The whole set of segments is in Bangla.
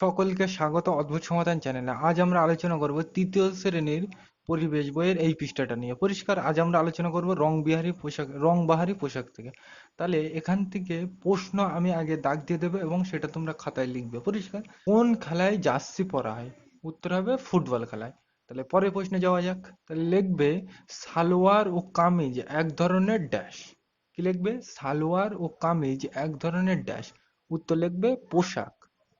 সকলকে স্বাগত, অদ্ভুত সমাধান চ্যানেলে আজ আমরা আলোচনা করব তৃতীয় শ্রেণির পরিবেশ বইয়ের এই পৃষ্ঠাটা নিয়ে। পরিষ্কার, আজ আমরা আলোচনা করব রং বিহারী পোশাক রং বাহারি পোশাক থেকে। তাহলে এখান থেকে প্রশ্ন আমি আগে দাগ দিয়ে দেবো এবং সেটা তোমরা খাতায় লিখবে। পরিষ্কার, কোন খেলায় জার্সি পরা হয়? উত্তর হবে ফুটবল খেলায়। তাহলে পরের প্রশ্নে যাওয়া যাক। তাহলে লিখবে সালোয়ার ও কামিজ এক ধরনের ড্যাশ কি লিখবে? সালোয়ার ও কামিজ এক ধরনের ড্যাশ উত্তর লিখবে পোশাক।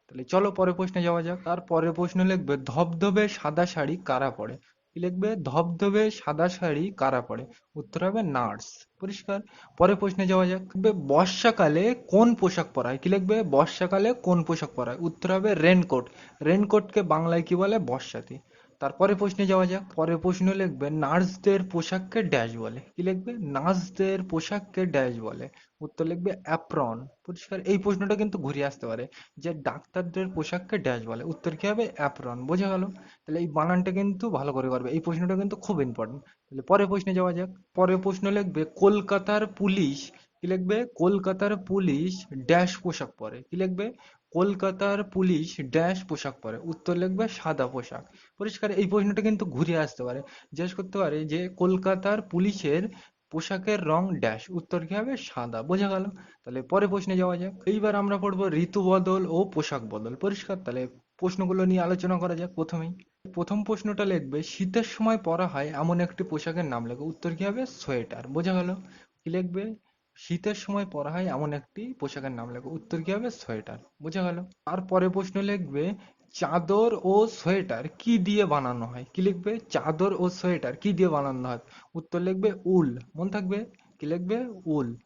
তাহলে চলো পরের প্রশ্নে যাওয়া যাক। তার পরের প্রশ্ন লিখবে, ধবধবে সাদা শাড়ি কারা পরে? লিখবে? ধবধবে সাদা শাড়ি কারা পরে? উত্তর হবে নার্স। পরিষ্কার? পরের প্রশ্নে যাওয়া যাক। বর্ষাকালে কোন পোশাক পরা হয় কি লিখবে? বর্ষাকালে কোন পোশাক পরা হয় উত্তর হবে রেনকোট। রেনকোটকে বাংলায় কি বলে? বর্ষাতি। তারপরে প্রশ্নে যাওয়া যাক। পরের প্রশ্ন লিখবে নার্সদের পোশাককে ড্যাশ বলে। কি লিখবে? নার্সদের পোশাককে ড্যাশ বলে। উত্তর লিখবে অ্যাপ্রন পরিষ্কার, এই প্রশ্নটা কিন্তু ঘুরে আসতে পারে যে ডাক্তারদের পোশাককে ড্যাশ বলে। উত্তর কি হবে? অ্যাপ্রন বোঝা গেল? তাহলে এই বানানটা কিন্তু ভালো করে করবে। এই প্রশ্নটা কিন্তু খুব ইম্পর্টেন্ট তাহলে পরের প্রশ্নে যাওয়া যাক। পরের প্রশ্ন লিখবে, কলকাতার পুলিশ কি লিখবে? কলকাতার পুলিশ ড্যাশ পোশাক পরে। কি লিখবে? কলকাতার পুলিশ ড্যাশ পোশাক পরে। উত্তর লিখবে সাদা পোশাক। পরিষ্কার, এই প্রশ্নটা কিন্তু ঘুরে আসতে পারে। জিজ্ঞেস করতে পারে যে কলকাতার পুলিশের পোশাকের রং ড্যাশ উত্তর কি হবে? সাদা। বোঝা গেল। তাহলে পরে প্রশ্নে যাওয়া যাক। এইবার আমরা পড়ব ঋতু বদল ও পোশাক বদল। পরিষ্কার, তাহলে প্রশ্নগুলো নিয়ে আলোচনা করা যাক প্রথমেই। প্রথম প্রশ্নটা লিখবে, শীতের সময় পরা হয় এমন একটি পোশাকের নাম লেখো। উত্তর কি হবে? সোয়েটার। বোঝা গেল। কি লিখবে? শীতের সময় পরা হয় এমন একটি পোশাকের নাম লেখো। উত্তর কি হবে? সোয়েটার। বোঝা গেল। আর পরে প্রশ্ন লিখবে, চাদর ও সোয়েটার কি দিয়ে বানানো হয়? কি লিখবে? চাদর ও সোয়েটার কি দিয়ে বানানো হয়? উত্তর লিখবে, উল। মনে থাকবে? কি লিখবে? উল।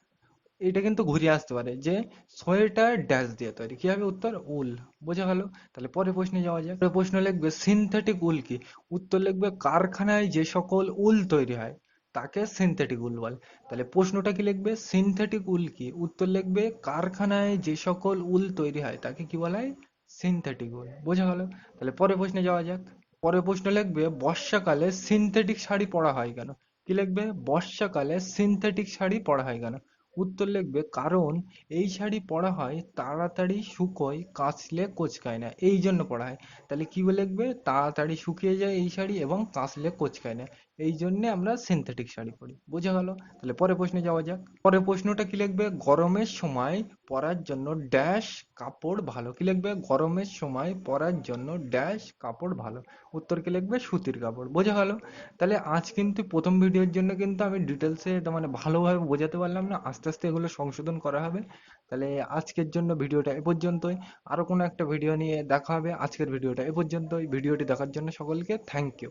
এটা কিন্তু ঘুরে আসতে পারে যে সোয়েটার ড্যাশ দিয়ে তৈরি। কি হবে উত্তর? উল। বোঝা গেল? তাহলে পরে প্রশ্নে যাওয়া যায় পরে প্রশ্ন লিখবে সিনথেটিক উল কি? উত্তর লিখবে, কারখানায় যে সকল উল তৈরি হয় তাকে সিনথেটিক উল বলে। তাহলে প্রশ্নটা কি লিখবে? সিনথেটিক উল কি? উত্তর লিখবে, কারখানায় যে সকল উল তৈরি হয়, তাকে কি বলা হয়? Synthetic wool. বোঝা গেল? তাহলে পরের প্রশ্নে যাওয়া যাক। পরের প্রশ্ন লিখবে, বর্ষাকালে সিনথেটিক শাড়ি পরা হয় কেন? কি লিখবে? বর্ষাকালে সিনথেটিক শাড়ি পরা হয় কেন? উত্তর লিখবে, কারণ এই শাড়ি পরা হয় তাড়াতাড়ি শুকোয়, কাচলে কোচকায় না। এই জন্য পরা হয়। তাহলে কি লিখবে? তাড়াতাড়ি শুকিয়ে যায় এই শাড়ি এবং কাচলে কোচকায় না। এই জন্য আমরা সিনথেটিক শাড়ি পরি। বোঝা গেল? তাহলে পরের প্রশ্নে যাওয়া যাক। পরের প্রশ্নটা কি লিখবে? গরমের সময় পরার জন্য ড্যাশ কাপড় ভালো। কি লিখবে? গরমের সময় পরার জন্য ড্যাশ কাপড় ভালো। উত্তর কি লিখবে? সুতির কাপড়। বোঝা গেল? তাহলে আজ কিন্তু প্রথম ভিডিওর জন্য কিন্তু আমি ডিটেলসে মানে ভালোভাবে বোঝাতে পারলাম না। আস্তে আস্তে এগুলো সংশোধন করা হবে। তাহলে আজকের জন্য ভিডিওটা এ পর্যন্তই। আরও কোনো একটা ভিডিও নিয়ে দেখা হবে। আজকের ভিডিওটা এ পর্যন্তই। ভিডিওটি দেখার জন্য সকলকে থ্যাংক ইউ